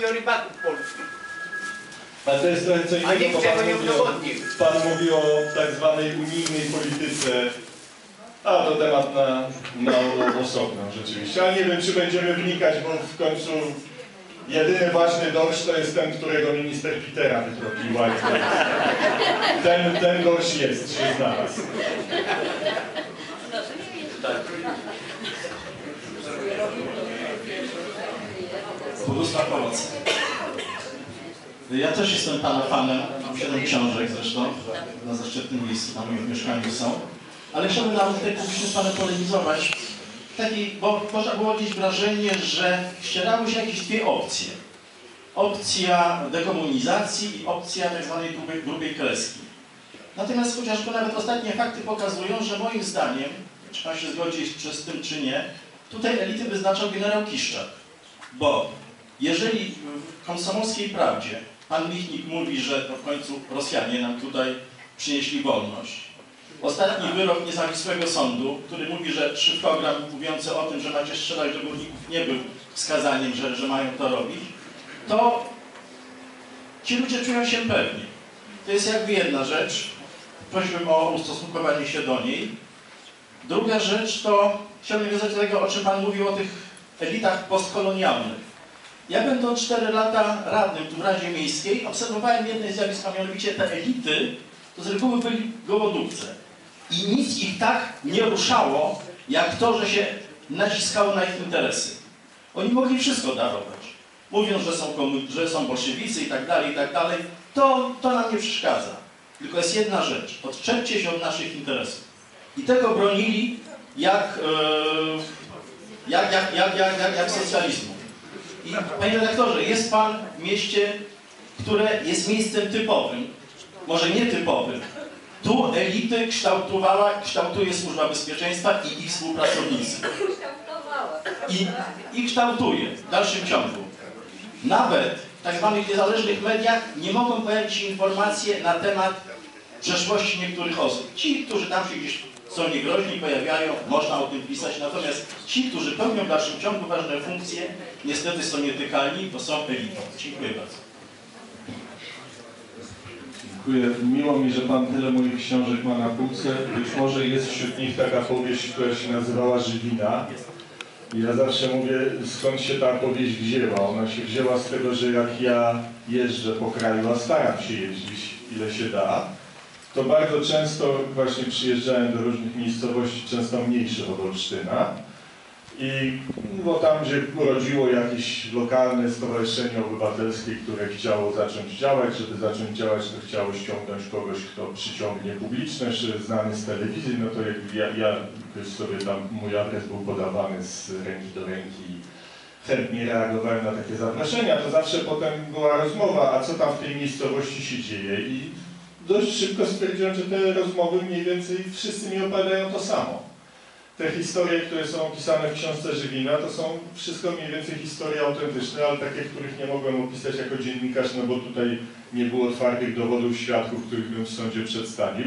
rybaków polskich. Ale to jest trochę co A innego, nikt bo tego pan nie mówi, o, udowodnił. pan mówi o tak zwanej unijnej polityce. A to temat na, na osobno rzeczywiście. Ale nie wiem, czy będziemy wnikać, bo w końcu jedyny ważny dorsz to jest ten, którego minister Petera wytropił. Ten, ten dorsz jest, się znalazł. Pomoc. Ja też jestem Pana fanem, mam 7 książek zresztą, na zaszczytnym miejscu na moim mieszkaniu są. Ale chciałbym nawet tutaj publicznie z Panem polemizować, taki, bo można było odnieść wrażenie, że ścierały się jakieś dwie opcje. Opcja dekomunizacji i opcja tak zwanej grubej, grubej kreski. Natomiast chociażby nawet ostatnie fakty pokazują, że moim zdaniem, czy Pan się zgodzi z tym czy nie, tutaj elity wyznaczał generał Kiszczak. Bo jeżeli w komsomolskiej prawdzie pan Michnik mówi, że to w końcu Rosjanie nam tutaj przynieśli wolność. Ostatni wyrok niezawisłego sądu, który mówi, że szyfrogram mówiący o tym, że macie strzelać do górników nie był wskazaniem, że, że mają to robić, to ci ludzie czują się pewni. To jest jakby jedna rzecz. Prosiłbym o ustosunkowanie się do niej. Druga rzecz to chciałbym wiązać do tego, o czym Pan mówił o tych elitach postkolonialnych. Ja będąc 4 lata radnym tu w Radzie Miejskiej, obserwowałem jedno zjawisko, mianowicie te elity to z reguły byli gołodówce. I nic ich tak nie ruszało, jak to, że się naciskało na ich interesy. Oni mogli wszystko darować. Mówiąc, że są, że są bolszewicy i tak dalej, i tak dalej, to, to nam nie przeszkadza. Tylko jest jedna rzecz. Odczepcie się od naszych interesów. I tego bronili jak, e, jak, jak, jak, jak, jak, jak socjalizmu. I panie redaktorze, jest pan w mieście, które jest miejscem typowym, może nietypowym. Tu elity kształtowała, kształtuje Służba Bezpieczeństwa i ich współpracownicy. I, I kształtuje w dalszym ciągu. Nawet w tak zwanych niezależnych mediach nie mogą pojawić się informacje na temat przeszłości niektórych osób. Ci, którzy tam się gdzieś są niegroźni, pojawiają, można o tym pisać, natomiast ci, którzy pełnią w dalszym ciągu ważne funkcje, niestety są nietykalni, bo są elitą. Dziękuję bardzo. Dziękuję. Miło mi, że Pan tyle moich książek ma na półce. Być może jest wśród nich taka powieść, która się nazywała Żywina. Ja zawsze mówię, skąd się ta powieść wzięła. Ona się wzięła z tego, że jak ja jeżdżę po kraju, a staram się jeździć ile się da, to bardzo często właśnie przyjeżdżałem do różnych miejscowości, często mniejszych od Olsztyna. I bo tam, gdzie urodziło jakieś lokalne stowarzyszenie obywatelskie, które chciało zacząć działać, żeby zacząć działać, to chciało ściągnąć kogoś, kto przyciągnie publiczność, znany z telewizji, no to jak ja, ja sobie tam, mój adres był podawany z ręki do ręki chętnie reagowałem na takie zaproszenia, to zawsze potem była rozmowa, a co tam w tej miejscowości się dzieje i dość szybko stwierdziłem, że te rozmowy mniej więcej wszyscy mi opowiadają to samo te historie, które są opisane w książce Żywina, to są wszystko mniej więcej historie autentyczne, ale takie, których nie mogłem opisać jako dziennikarz, no bo tutaj nie było twardych dowodów świadków, których bym w sądzie przedstawił.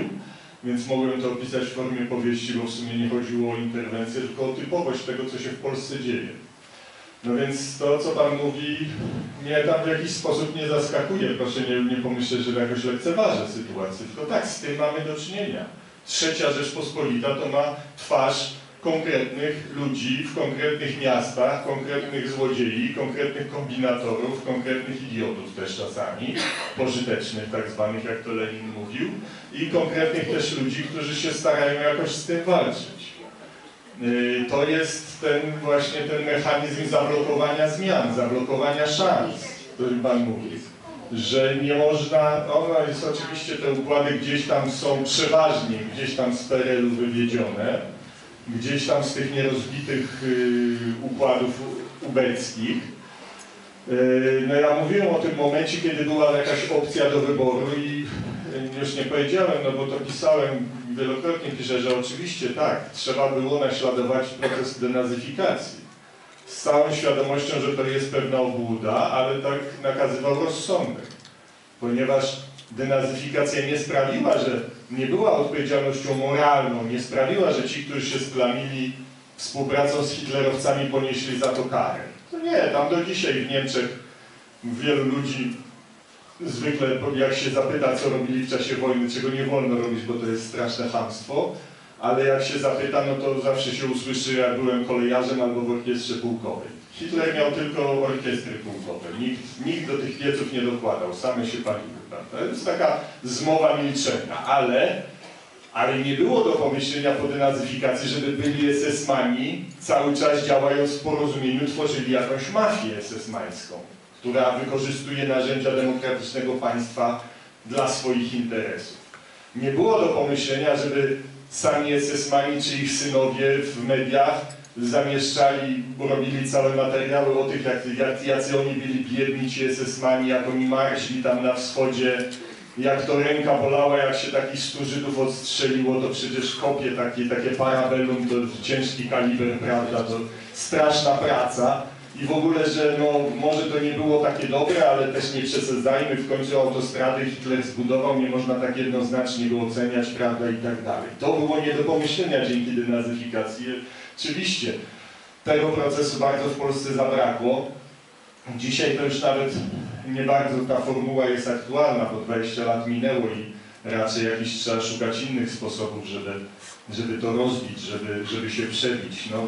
Więc mogłem to opisać w formie powieści, bo w sumie nie chodziło o interwencję, tylko o typowość tego, co się w Polsce dzieje. No więc to, co Pan mówi, mnie tam w jakiś sposób nie zaskakuje. Proszę nie, nie pomyśleć, że jakoś lekceważę sytuację, tylko tak, z tym mamy do czynienia. Trzecia Rzeczpospolita to ma twarz konkretnych ludzi w konkretnych miastach, konkretnych złodziei, konkretnych kombinatorów, konkretnych idiotów też czasami, pożytecznych tak zwanych, jak to Lenin mówił, i konkretnych też ludzi, którzy się starają jakoś z tym walczyć. Yy, To jest ten właśnie ten mechanizm zablokowania zmian, zablokowania szans, o którym Pan mówi że nie można, ono jest oczywiście, te układy gdzieś tam są przeważnie gdzieś tam z PRL-u wywiedzione, gdzieś tam z tych nierozbitych y, układów ubeckich. Y, no ja mówiłem o tym momencie, kiedy była jakaś opcja do wyboru i y, już nie powiedziałem, no bo to pisałem, wielokrotnie piszę, że oczywiście tak, trzeba było naśladować proces denazyfikacji z całą świadomością, że to jest pewna obłuda, ale tak nakazywał rozsądek. Ponieważ denazyfikacja nie sprawiła, że nie była odpowiedzialnością moralną, nie sprawiła, że ci, którzy się splamili współpracą z hitlerowcami, ponieśli za to karę. To nie, tam do dzisiaj w Niemczech wielu ludzi zwykle jak się zapyta, co robili w czasie wojny, czego nie wolno robić, bo to jest straszne chamstwo, ale jak się zapyta, no to zawsze się usłyszy, ja byłem kolejarzem albo w orkiestrze pułkowej. Hitler miał tylko orkiestry pułkowe. Nikt, nikt do tych pieców nie dokładał, same się paliły. To jest taka zmowa milczenia, ale, ale nie było do pomyślenia po denazyfikacji, żeby byli SS-mani cały czas działając w porozumieniu, tworzyli jakąś mafię SS-mańską, która wykorzystuje narzędzia demokratycznego państwa dla swoich interesów. Nie było do pomyślenia, żeby sami SS-mani czy ich synowie w mediach zamieszczali, robili całe materiały o tych, jak, jak, jacy oni byli biedni, ci SS-mani, jak oni marszli tam na wschodzie, jak to ręka bolała, jak się takich stu Żydów odstrzeliło, to przecież kopie takie, takie parabellum, to ciężki kaliber, prawda, to straszna praca. I w ogóle, że no, może to nie było takie dobre, ale też nie przesadzajmy, w końcu autostrady Hitler zbudował, nie można tak jednoznacznie go oceniać, prawda, i tak dalej. To było nie do pomyślenia dzięki denazyfikacji. Oczywiście tego procesu bardzo w Polsce zabrakło. Dzisiaj to już nawet nie bardzo ta formuła jest aktualna, bo 20 lat minęło i raczej jakiś trzeba szukać innych sposobów, żeby, żeby to rozbić, żeby, żeby się przebić. No,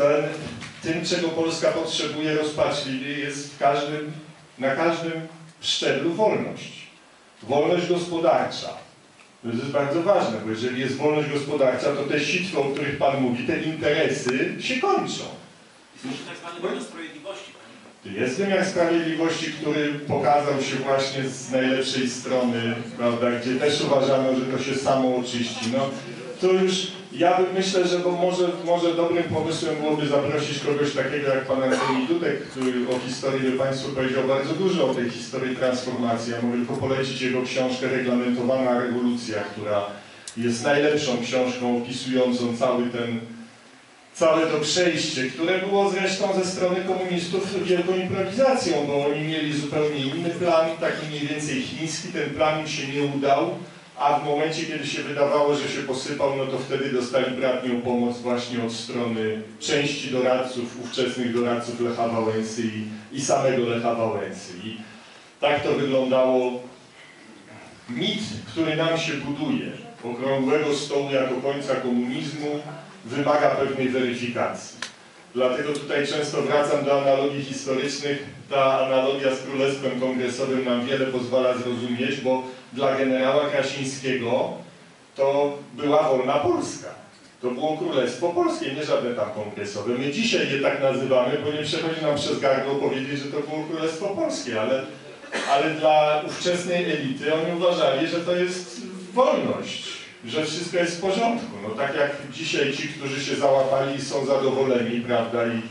ten, tym, czego Polska potrzebuje rozpaczliwie jest każdym, na każdym szczeblu wolność. Wolność gospodarcza. To jest bardzo ważne, bo jeżeli jest wolność gospodarcza, to te sitwy, o których Pan mówi, te interesy się kończą. Służy tak zwany wymiar sprawiedliwości. Jest wymiar sprawiedliwości, który pokazał się właśnie z najlepszej strony, prawda, gdzie też uważano, że to się samo oczyści. No, to już, ja bym myślę, że bo może, może dobrym pomysłem byłoby zaprosić kogoś takiego jak pan Antoni Dudek, który o historii by Państwu powiedział bardzo dużo o tej historii transformacji. Ja mogę tylko polecić jego książkę Reglamentowana rewolucja, która jest najlepszą książką opisującą cały ten całe to przejście, które było zresztą ze strony komunistów wielką improwizacją, bo oni mieli zupełnie inny plan, taki mniej więcej chiński, ten plan im się nie udał, a w momencie, kiedy się wydawało, że się posypał, no to wtedy dostali bratnią pomoc właśnie od strony części doradców, ówczesnych doradców Lecha Wałęsy i, i samego Lecha Wałęsy. I tak to wyglądało. Mit, który nam się buduje, okrągłego stołu jako końca komunizmu, wymaga pewnej weryfikacji. Dlatego tutaj często wracam do analogii historycznych. Ta analogia z Królestwem Kongresowym nam wiele pozwala zrozumieć, bo dla generała Krasińskiego to była wolna Polska. To było Królestwo Polskie, nie żadne tam kongresowe. My dzisiaj je tak nazywamy, bo nie przechodzi nam przez gardło powiedzieć, że to było Królestwo Polskie, ale, ale dla ówczesnej elity oni uważali, że to jest wolność, że wszystko jest w porządku. No tak jak dzisiaj ci, którzy się załapali są zadowoleni, prawda, i,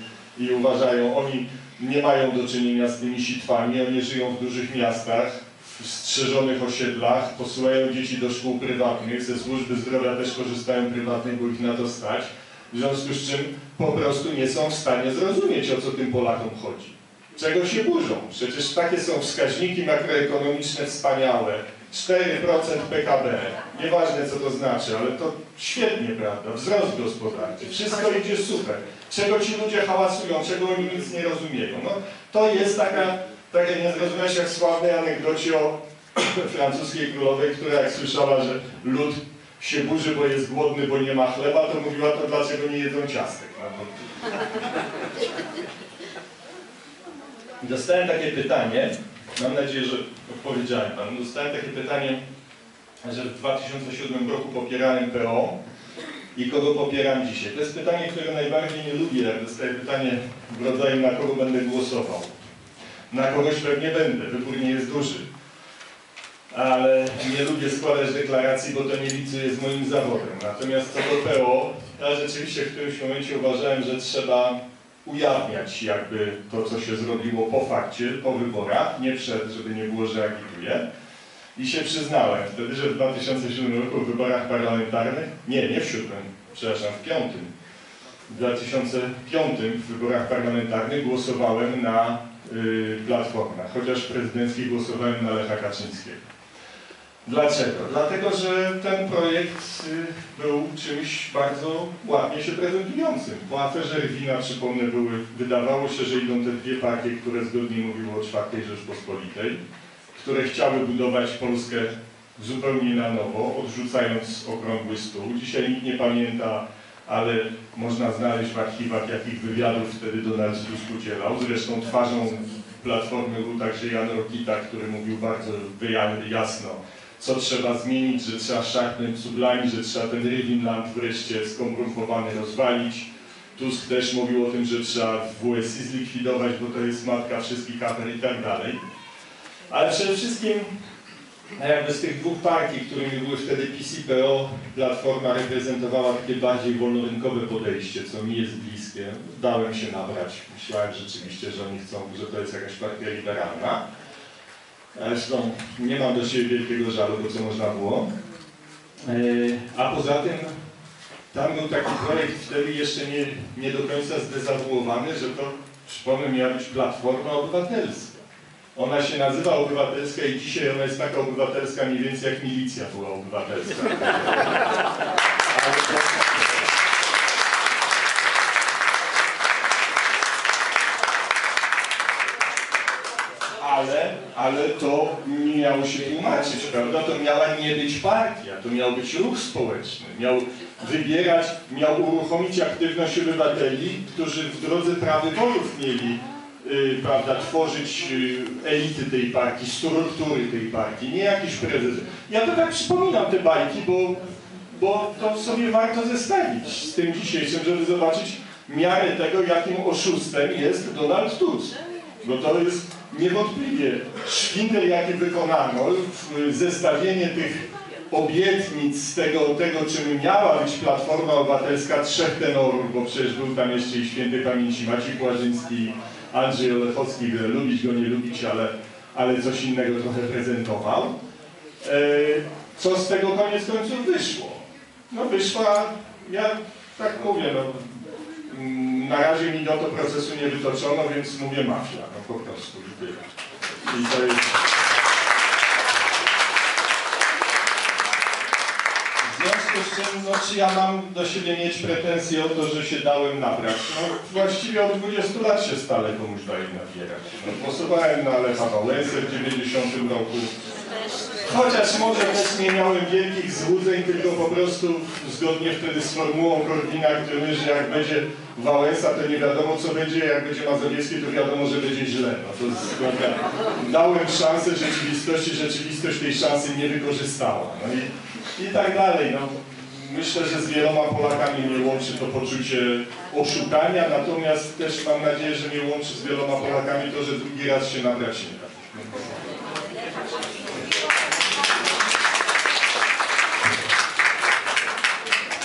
i uważają, oni nie mają do czynienia z tymi sitwami, oni żyją w dużych miastach, w strzeżonych osiedlach, posyłają dzieci do szkół prywatnych, ze służby zdrowia też korzystają prywatnej, bo ich na to stać, w związku z czym po prostu nie są w stanie zrozumieć, o co tym Polakom chodzi. Czego się burzą? Przecież takie są wskaźniki makroekonomiczne wspaniałe, 4% PKB, nieważne co to znaczy, ale to świetnie, prawda, wzrost gospodarczy, wszystko idzie super. Czego ci ludzie hałasują, czego oni nic nie rozumieją? No, to jest taka, tak jak nie zrozumiałeś jak w sławnej anegdocie o francuskiej królowej, która jak słyszała, że lud się burzy, bo jest głodny, bo nie ma chleba, to mówiła to dlaczego nie jedzą ciastek. Dostałem takie pytanie, mam nadzieję, że odpowiedziałem Panu. Dostałem takie pytanie, że w 2007 roku popierałem PO i kogo popieram dzisiaj. To jest pytanie, które najbardziej nie lubię, jak dostaję pytanie w rodzaju na kogo będę głosował. Na kogoś pewnie będę, wybór nie jest duży. Ale nie lubię składać deklaracji, bo to nie licuje z moim zawodem. Natomiast co do PO, ja rzeczywiście w którymś momencie uważałem, że trzeba ujawniać jakby to, co się zrobiło po fakcie, po wyborach, nie przed, żeby nie było, że agituję. I się przyznałem wtedy, że w 2007 roku w wyborach parlamentarnych, nie, nie w siódmym, przepraszam, w piątym, w 2005 w wyborach parlamentarnych głosowałem na y, Platformę, chociaż w prezydenckich głosowałem na Lecha Kaczyńskiego. Dlaczego? Dlatego, że ten projekt y, był czymś bardzo ładnie się prezentującym. Po aferze Rwina, przypomnę, były, wydawało się, że idą te dwie partie, które zgodnie mówiły o czwartej Rzeczpospolitej, które chciały budować Polskę zupełnie na nowo, odrzucając okrągły stół. Dzisiaj nikt nie pamięta, ale można znaleźć w archiwach, jakich wywiadów wtedy Donald Tusk udzielał. Zresztą twarzą Platformy był także Jan Rokita, który mówił bardzo jasno, co trzeba zmienić, że trzeba szarpnąć sublime, że trzeba ten Rywinland wreszcie skomprumpowany rozwalić. Tusk też mówił o tym, że trzeba WSI zlikwidować, bo to jest matka wszystkich afer i tak dalej. Ale przede wszystkim jakby z tych dwóch partii, którymi były wtedy PiS i PO, Platforma reprezentowała takie bardziej wolnorynkowe podejście, co mi jest bliskie. Dałem się nabrać. Myślałem rzeczywiście, że oni chcą, że to jest jakaś partia liberalna. Zresztą nie mam do siebie wielkiego żalu, bo co można było. E, A poza tym tam był taki projekt wtedy jeszcze nie, nie do końca zdezawuowany, że to, przypomnę, miała być Platforma Obywatelska. Ona się nazywa obywatelska i dzisiaj ona jest taka obywatelska mniej więcej jak milicja była obywatelska. Ale. Ale, to nie miało się tłumaczyć, prawda? To miała nie być partia, to miał być ruch społeczny. Miał wybierać, miał uruchomić aktywność obywateli, którzy w drodze prawyborów mieli prawda, tworzyć y, elity tej partii, struktury tej partii, nie jakiś prezes. Ja to tak przypominam te bajki, bo, bo to sobie warto zestawić z tym dzisiejszym, żeby zobaczyć miarę tego, jakim oszustem jest Donald Tusk. Bo to jest niewątpliwie szwindel, jaki wykonano, w- zestawienie tych obietnic tego, tego, czym miała być Platforma Obywatelska trzech tenorów, bo przecież był tam jeszcze i święty pamięci Maciej Płażyński, Andrzej Olechowski, lubić go, nie lubić, ale, ale coś innego trochę prezentował. E, co z tego koniec końców wyszło? No wyszła, ja tak mówię, no, na razie mi do to procesu nie wytoczono, więc mówię mafia, no po prostu. I to jest... W związku z czym, no czy ja mam do siebie mieć pretensje o to, że się dałem nabrać? No właściwie od 20 lat się stale komuś daje nabierać. No, głosowałem na Lecha Wałęsę w 90 roku. Chociaż może też nie miałem wielkich złudzeń, tylko po prostu zgodnie wtedy z formułą Korwina, który mówi, że jak będzie Wałęsa, to nie wiadomo co będzie, jak będzie Mazowiecki, to wiadomo, że będzie źle. No to jest. Dałem szansę rzeczywistości, rzeczywistość tej szansy nie wykorzystała. No i, i tak dalej. No. Myślę, że z wieloma Polakami mnie łączy to poczucie oszukania, natomiast też mam nadzieję, że mnie łączy z wieloma Polakami to, że drugi raz się nabrać nie da.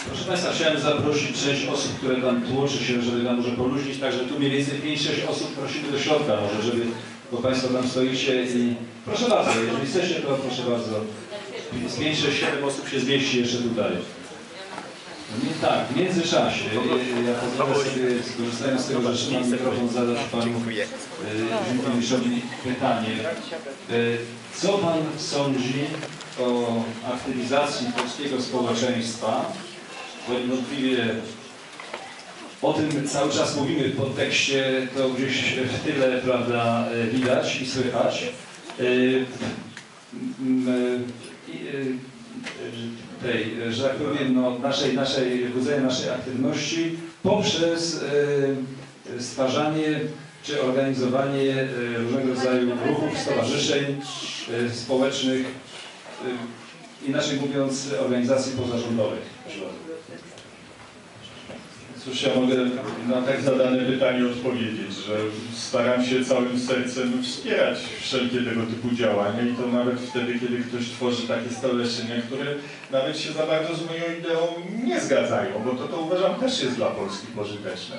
Proszę Państwa, chciałem zaprosić część osób, które tam tłoczy się, żeby nam może poluźnić, także tu mniej więcej 5-6 osób prosimy do środka może, żeby, bo Państwo tam stoicie i proszę bardzo, jeżeli chcecie, to proszę bardzo. Z 5, 6, 7 osób się zmieści jeszcze tutaj. Nie, tak, w międzyczasie e, ja pozwolę sobie, skorzystając z tego, że trzymam mikrofon, zadać Panu e, Ziemkowiczowi pytanie. E, Co Pan sądzi o aktywizacji polskiego społeczeństwa bo niewątpliwie o tym cały czas mówimy w podtekście, to gdzieś w tyle, prawda, e, widać i słychać. M, e, tej, że tak powiem, no, naszej, naszej, budzenia naszej aktywności poprzez e, stwarzanie czy organizowanie e, różnego rodzaju ruchów, stowarzyszeń e, społecznych, e, inaczej mówiąc organizacji pozarządowych. Cóż, ja mogę na tak zadane pytanie odpowiedzieć, że staram się całym sercem wspierać wszelkie tego typu działania i to nawet wtedy, kiedy ktoś tworzy takie stowarzyszenia, które nawet się za bardzo z moją ideą nie zgadzają, bo to, to uważam też jest dla Polski pożyteczne.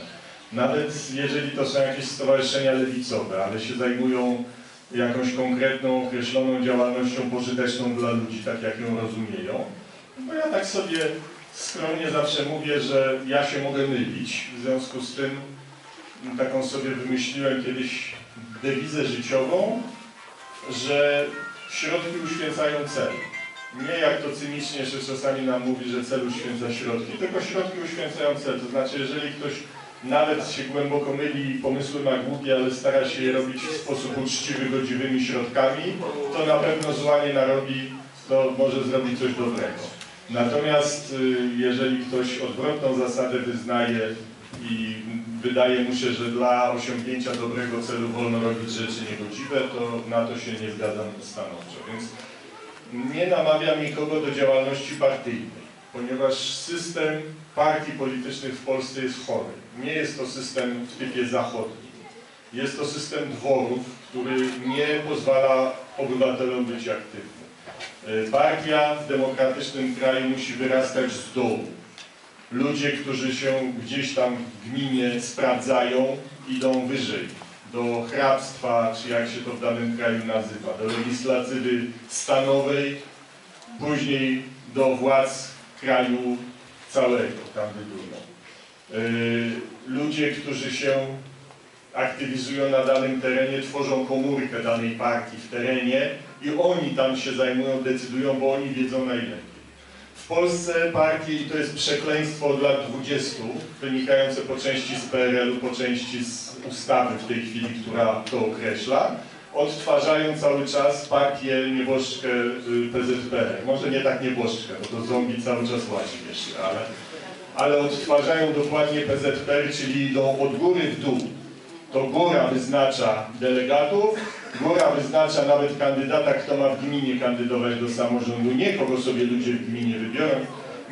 Nawet jeżeli to są jakieś stowarzyszenia lewicowe, ale się zajmują jakąś konkretną, określoną działalnością pożyteczną dla ludzi, tak jak ją rozumieją, bo ja tak sobie skromnie zawsze mówię, że ja się mogę mylić. W związku z tym taką sobie wymyśliłem kiedyś dewizę życiową, że środki uświęcają cel. nie jak to cynicznie jeszcze czasami nam mówi, że cel uświęca środki, tylko środki uświęcają cel. To znaczy, jeżeli ktoś nawet się głęboko myli i pomysły ma głupie, ale stara się je robić w sposób uczciwy, godziwymi środkami, to na pewno zła nie narobi, to może zrobić coś dobrego. Natomiast y, jeżeli ktoś odwrotną zasadę wyznaje i wydaje mu się, że dla osiągnięcia dobrego celu wolno robić rzeczy niegodziwe, to na to się nie zgadzam stanowczo. Więc nie namawiam nikogo do działalności partyjnej, ponieważ system partii politycznych w Polsce jest chory. Nie jest to system w typie zachodnim. Jest to system dworów, który nie pozwala obywatelom być aktywnym. E, Partia w demokratycznym kraju musi wyrastać z dołu. Ludzie, którzy się gdzieś tam w gminie sprawdzają, idą wyżej. Do hrabstwa, czy jak się to w danym kraju nazywa, do legislatywy stanowej, później do władz kraju całego kandydują. Yy, Ludzie, którzy się aktywizują na danym terenie, tworzą komórkę danej partii w terenie i oni tam się zajmują, decydują, bo oni wiedzą najlepiej. W Polsce partie, i to jest przekleństwo od lat 20, wynikające po części z PRL-u, po części z ustawy w tej chwili, która to określa, odtwarzają cały czas partię nieboszczkę y, PZPR. Może nie tak nieboszczkę, bo to zombie cały czas łazi jeszcze, ale, ale odtwarzają dokładnie PZPR, czyli idą od góry w dół. To góra wyznacza delegatów, góra wyznacza nawet kandydata, kto ma w gminie kandydować do samorządu, nie kogo sobie ludzie w gminie wybiorą.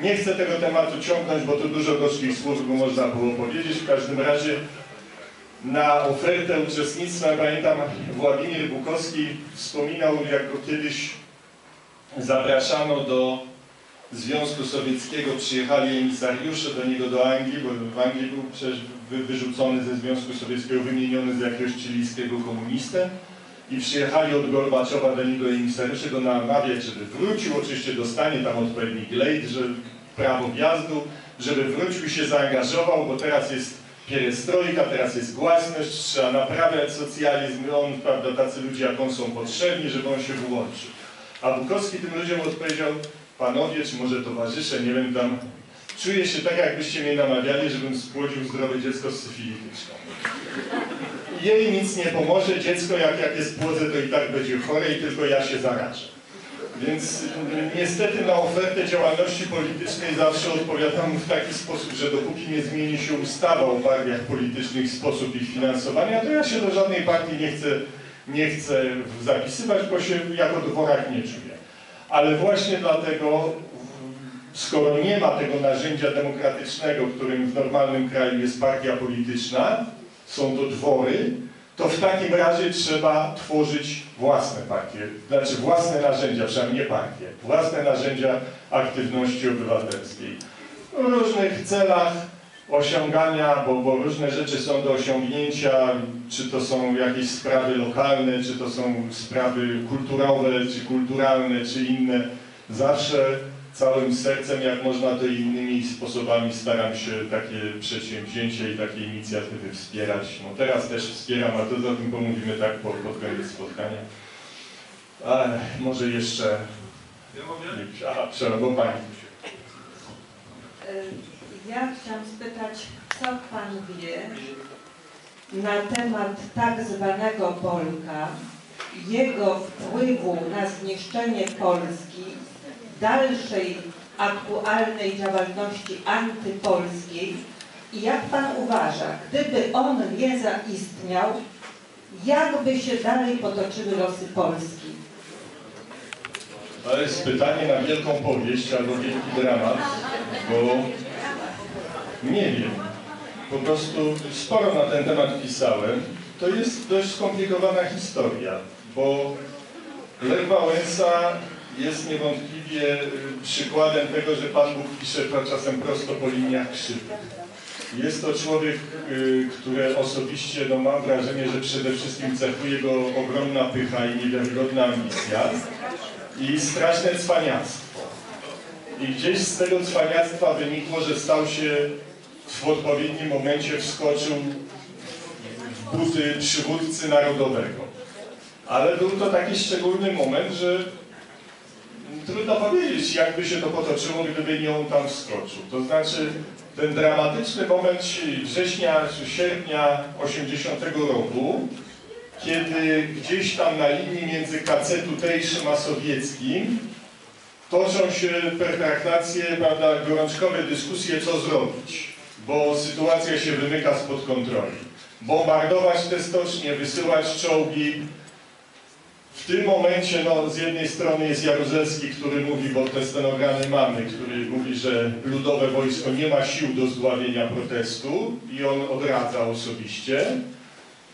Nie chcę tego tematu ciągnąć, bo tu dużo gorzkich słów by można było powiedzieć. W każdym razie na ofertę uczestnictwa, pamiętam, Władimir Bukowski wspominał, jak go kiedyś zapraszano do Związku Sowieckiego, przyjechali emisariusze do niego do Anglii, bo w Anglii był przecież wy- wyrzucony ze Związku Sowieckiego, wymieniony z jakiegoś chilijskiego komunistę i przyjechali od Gorbaczowa do niego emisariusze go namawiać, żeby wrócił, oczywiście dostanie tam odpowiedni glejt, że prawo wjazdu, żeby wrócił i się zaangażował, bo teraz jest pierestrojka, teraz jest głasność, trzeba naprawiać socjalizm, on, prawda, tacy ludzie jak on są potrzebni, żeby on się włączył. A Bukowski tym ludziom odpowiedział, panowie, czy może towarzysze, nie wiem tam, czuję się tak, jakbyście mnie namawiali, żebym spłodził zdrowe dziecko z syfilityczką. Jej nic nie pomoże, dziecko jak, jak jest płodze, to i tak będzie chore i tylko ja się zarażę. Więc mm, niestety na ofertę działalności politycznej zawsze odpowiadam w taki sposób, że dopóki nie zmieni się ustawa o partiach politycznych, sposób ich finansowania, to ja się do żadnej partii nie chcę, nie chcę zapisywać, bo się jako dworak nie czuję. Ale właśnie dlatego, skoro nie ma tego narzędzia demokratycznego, którym w normalnym kraju jest partia polityczna, są to dwory, to w takim razie trzeba tworzyć własne partie, znaczy własne narzędzia, przynajmniej nie partie, własne narzędzia aktywności obywatelskiej. W różnych celach osiągania, bo, bo różne rzeczy są do osiągnięcia, czy to są jakieś sprawy lokalne, czy to są sprawy kulturowe, czy kulturalne, czy inne. Zawsze całym sercem, jak można, to innymi sposobami staram się takie przedsięwzięcia i takie inicjatywy wspierać. No teraz też wspieram, a to o tym pomówimy tak pod, pod koniec spotkania. Ale może jeszcze... Ja mogę? Bo pani. Y, Ja chciałam spytać, co Pan wie na temat tak zwanego Polka, jego wpływu na zniszczenie Polski, dalszej aktualnej działalności antypolskiej i jak Pan uważa, gdyby on nie zaistniał, jak by się dalej potoczyły losy Polski? To jest pytanie na wielką powieść albo wielki dramat, bo nie wiem. Po prostu sporo na ten temat pisałem. To jest dość skomplikowana historia, bo Lech Wałęsa jest niewątpliwie y, przykładem tego, że Pan Bóg pisze czasem prosto po liniach krzywych. Jest to człowiek, y, który osobiście no, mam wrażenie, że przede wszystkim cechuje go ogromna pycha i niewiarygodna ambicja i straszne cwaniactwo. I gdzieś z tego cwaniactwa wynikło, że stał się w odpowiednim momencie wskoczył w buty przywódcy narodowego. Ale był to taki szczególny moment, że trudno powiedzieć, jakby się to potoczyło, gdyby nie on tam wskoczył. To znaczy, ten dramatyczny moment września czy sierpnia 80 roku, kiedy gdzieś tam na linii między KC tutejszym a sowieckim toczą się pertraktacje, prawda, gorączkowe dyskusje, co zrobić, bo sytuacja się wymyka spod kontroli. Bombardować te stocznie, wysyłać czołgi, w tym momencie no, z jednej strony jest Jaruzelski, który mówi, bo te stenogramy mamy, który mówi, że ludowe wojsko nie ma sił do zdławienia protestu i on odradza osobiście.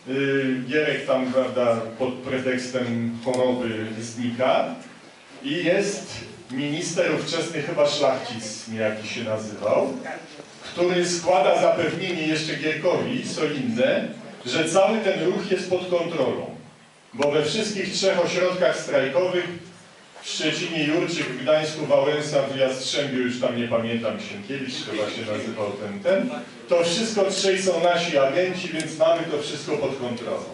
Yy, Gierek tam, prawda, pod pretekstem choroby znika i jest minister ówczesny, chyba szlachcic niejaki się nazywał, który składa zapewnienie jeszcze Gierkowi solidne, że cały ten ruch jest pod kontrolą. Bo we wszystkich trzech ośrodkach strajkowych, w Szczecinie, Jurczyk, Gdańsku, Wałęsa, w Jastrzębiu, już tam nie pamiętam, Sienkiewicz chyba się nazywał ten, ten, to wszystko trzej są nasi agenci, więc mamy to wszystko pod kontrolą.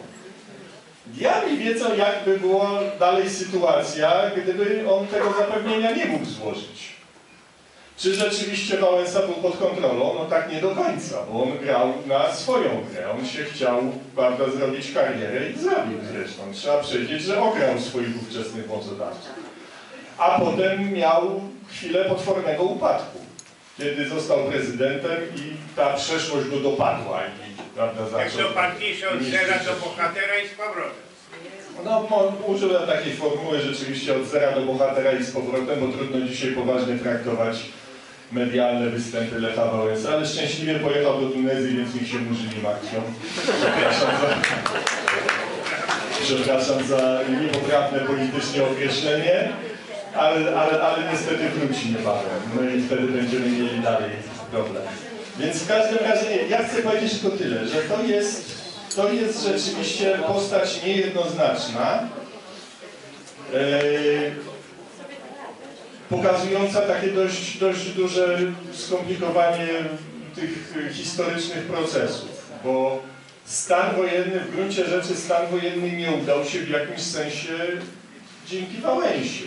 Diabli wiedzą, jakby była dalej sytuacja, gdyby on tego zapewnienia nie mógł złożyć. Czy rzeczywiście Wałęsa był pod kontrolą? No tak nie do końca, bo on grał na swoją grę. On się chciał, prawda, zrobić karierę i zrobił zresztą. Trzeba przyznać, że ograł swoich ówczesnych mocodawców. A potem miał chwilę potwornego upadku, kiedy został prezydentem i ta przeszłość go dopadła. I, prawda, Jak zaczął pan pisze od zera do bohatera i z powrotem. No, użyłem takiej formuły rzeczywiście od zera do bohatera i z powrotem, bo trudno dzisiaj poważnie traktować medialne występy Lecha Wałęsa, ale szczęśliwie pojechał do Tunezji, więc niech się murzyni martwią. Przepraszam za, przepraszam za niepoprawne politycznie określenie, ale, ale, ale niestety wróci niebawem. No i wtedy będziemy mieli dalej problem. Więc w każdym razie nie, ja chcę powiedzieć tylko tyle, że to jest, to jest rzeczywiście postać niejednoznaczna, e, pokazująca takie dość, dość duże skomplikowanie tych historycznych procesów, bo stan wojenny, w gruncie rzeczy stan wojenny nie udał się w jakimś sensie dzięki Wałęsie.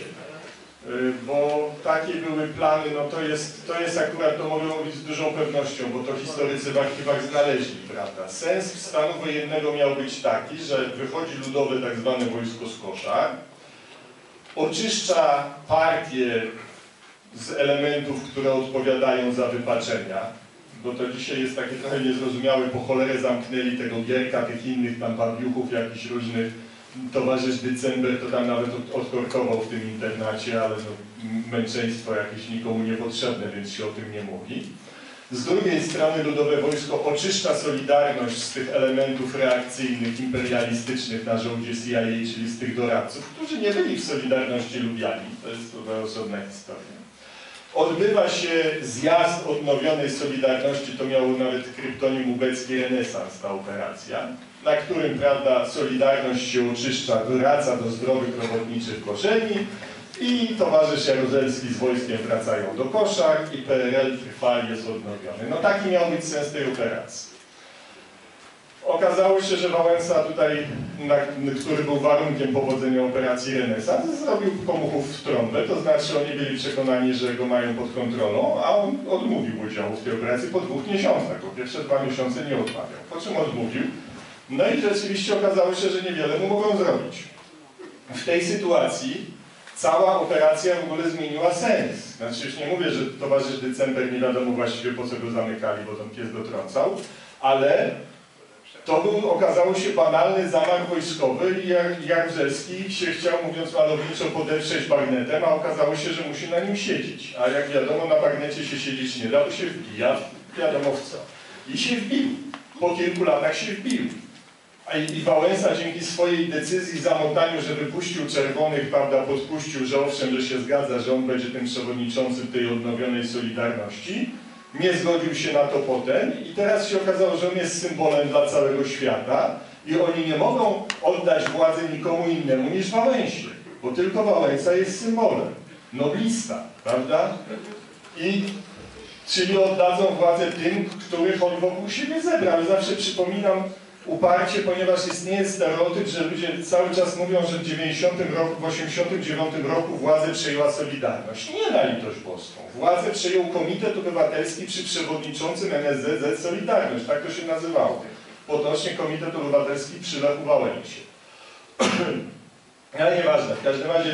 Y, bo takie były plany, no to jest, to jest akurat, to mogę mówić z dużą pewnością, bo to historycy w archiwach znaleźli, prawda. Sens stanu wojennego miał być taki, że wychodzi ludowe tak zwane wojsko z kosza, oczyszcza partię z elementów, które odpowiadają za wypaczenia, bo to dzisiaj jest takie trochę niezrozumiałe, po cholerę zamknęli tego Gierka, tych innych tam babiuchów jakichś różnych, towarzysz December to tam nawet od- odkorkował w tym internacie, ale no, męczeństwo jakieś nikomu niepotrzebne, więc się o tym nie mówi. Z drugiej strony Ludowe Wojsko oczyszcza Solidarność z tych elementów reakcyjnych, imperialistycznych na żołdzie CIA, czyli z tych doradców, którzy nie byli w Solidarności lubiani. To jest chyba osobna historia. Odbywa się zjazd odnowionej Solidarności, to miało nawet kryptonim ubecki renesans ta operacja, na którym, prawda, Solidarność się oczyszcza, wraca do zdrowych robotniczych korzeni i towarzysz Jaruzelski z wojskiem wracają do koszar i PRL trwa i jest odnowiony. No taki miał być sens tej operacji. Okazało się, że Wałęsa tutaj, na, który był warunkiem powodzenia operacji Renesans, zrobił komuchów w trąbę, to znaczy oni byli przekonani, że go mają pod kontrolą, a on odmówił udziału w tej operacji po dwóch miesiącach, bo pierwsze dwa miesiące nie odmawiał. Po czym odmówił? No i rzeczywiście okazało się, że niewiele mu mogą zrobić. W tej sytuacji cała operacja w ogóle zmieniła sens. Znaczy już nie mówię, że towarzysz December nie wiadomo właściwie po co go zamykali, bo ten pies dotrącał, ale to był, okazało się, banalny zamach wojskowy i Jar- Jaruzelski się chciał, mówiąc malowniczo, podeprzeć bagnetem, a okazało się, że musi na nim siedzieć. A jak wiadomo, na bagnecie się siedzieć nie da, bo się wbija, wiadomo w co. I się wbił. Po kilku latach się wbił. I Wałęsa dzięki swojej decyzji, zamotaniu, że wypuścił czerwonych, prawda, podpuścił, że owszem, że się zgadza, że on będzie tym przewodniczącym tej odnowionej Solidarności, nie zgodził się na to potem i teraz się okazało, że on jest symbolem dla całego świata i oni nie mogą oddać władzy nikomu innemu niż Wałęsie, bo tylko Wałęsa jest symbolem. Noblista, prawda? I czyli oddadzą władzę tym, których on wokół siebie zebrał. Zawsze przypominam uparcie, ponieważ istnieje stereotyp, że ludzie cały czas mówią, że w 90 roku, w 89 roku władzę przejęła Solidarność. Nie na litość boską. Władzę przejął Komitet Obywatelski przy przewodniczącym NSZZ Solidarność, tak to się nazywało. Potocznie Komitet Obywatelski przy Lechu Wałęsie. Ale nieważne, w każdym razie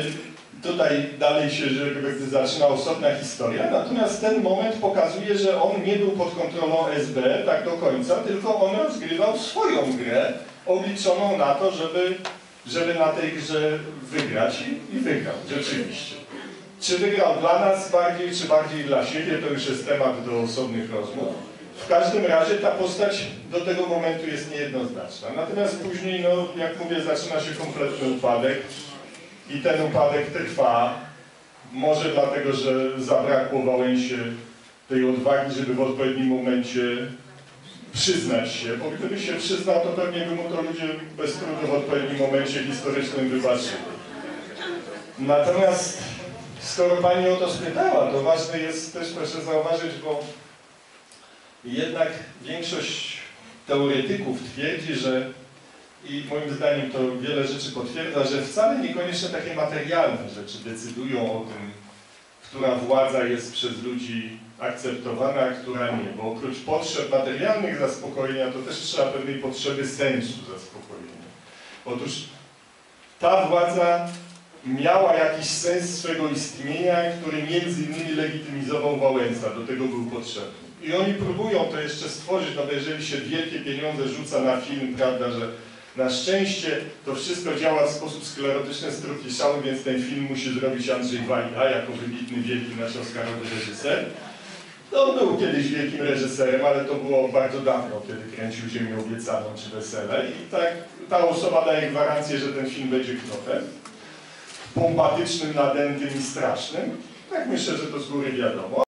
tutaj dalej się jakby zaczyna osobna historia, natomiast ten moment pokazuje, że on nie był pod kontrolą SB tak do końca, tylko on rozgrywał swoją grę, obliczoną na to, żeby, żeby na tej grze wygrać i, i wygrał, rzeczywiście. Czy wygrał dla nas bardziej, czy bardziej dla siebie, to już jest temat do osobnych rozmów. W każdym razie ta postać do tego momentu jest niejednoznaczna. Natomiast później, no, jak mówię, zaczyna się kompletny upadek i ten upadek trwa. Może dlatego, że zabrakło Wałęsie tej odwagi, żeby w odpowiednim momencie przyznać się, bo gdyby się przyznał, to pewnie by mu to ludzie bez trudu w odpowiednim momencie historycznym wybaczyli. Natomiast skoro Pani o to spytała, to ważne jest też, proszę zauważyć, bo jednak większość teoretyków twierdzi, że i moim zdaniem to wiele rzeczy potwierdza, że wcale niekoniecznie takie materialne rzeczy decydują o tym, która władza jest przez ludzi akceptowana, a która nie. Bo oprócz potrzeb materialnych zaspokojenia, to też trzeba pewnej potrzeby sensu zaspokojenia. Otóż ta władza miała jakiś sens swego istnienia, który między innymi legitymizował Wałęsa, do tego był potrzebny. I oni próbują to jeszcze stworzyć, no bo jeżeli się wielkie pieniądze rzuca na film, prawda, że na szczęście to wszystko działa w sposób sklerotyczny, strutiszały, więc ten film musi zrobić Andrzej Wajda jako wybitny, wielki nasz Oscarowy reżyser. No, był kiedyś wielkim reżyserem, ale to było bardzo dawno, kiedy kręcił Ziemię Obiecaną czy Wesele. I tak ta osoba daje gwarancję, że ten film będzie knotem. Pompatycznym, nadętym i strasznym. Tak myślę, że to z góry wiadomo.